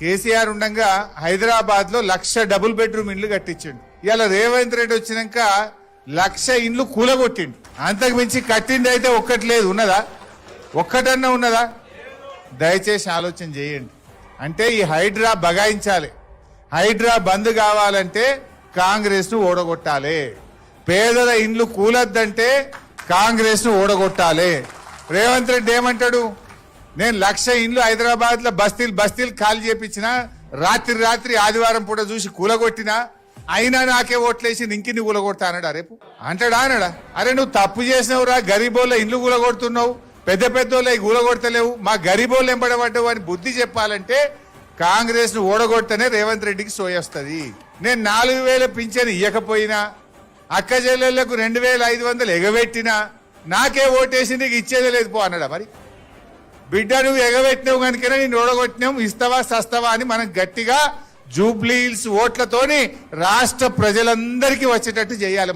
కేసీఆర్ ఉండగా హైదరాబాద్లో లక్ష double bedroom ఇండ్లు కట్టించిండు. ఇవాళ రేవంత్ రెడ్డి వచ్చినాక లక్ష ఇండ్లు కూలగొట్టిండు. అంతకు మించి కట్టింది అయితే ఒక్కటి లేదు. ఉన్నదా? ఒక్కటన్నా ఉన్నదా? దయచేసి ఆలోచన చేయండి. అంటే ఈ హైడ్రా బగాయించాలి. హైడ్రా బంద్ కావాలంటే కాంగ్రెస్ను ఓడగొట్టాలి. పేదల ఇండ్లు కూలొద్దంటే కాంగ్రెస్ను ఓడగొట్టాలి. రేవంత్ రెడ్డి ఏమంటాడు? నేను లక్ష ఇండ్లు హైదరాబాద్లో బస్తీలు బస్తీలు ఖాళీ చేపించిన రాత్రి రాత్రి ఆదివారం పూట చూసి కూలగొట్టినా అయినా నాకే ఓట్లేసి ఇంకిని కూలగొడతా అన్నాడా రేపు? అంటాడా అన్నాడా? అరే నువ్వు తప్పు చేసినవురా గరీబోళ్ళ ఇండ్లు కూలగొడుతున్నావు. పెద్ద పెద్దోళ్ళ కూలగొడతలేవు. మా గరీబోళ్ళు ఎంబడబడ్డావు అని బుద్ధి చెప్పాలంటే కాంగ్రెస్ను ఓడగొడితేనే రేవంత్ రెడ్డికి సోయొస్తుంది నేను నాలుగు వేల పింఛను ఇవ్వకపోయినా అక్క చెల్లెళ్ళకు రెండు వేల ఐదు వందలు ఎగబెట్టినా నాకే ఓటేసి నీకు ఇచ్చేదే లేదు పో అన్నాడా మరి? బిడ్డ నువ్వు ఎగబెట్టినావు కనుకనే నేను ఓడగొట్టినావు ఇస్తావా సస్తావా అని మనం గట్టిగా జూబ్లీల్స్ ఓట్లతోని రాష్ట్ర ప్రజలందరికీ వచ్చేటట్టు చేయాలి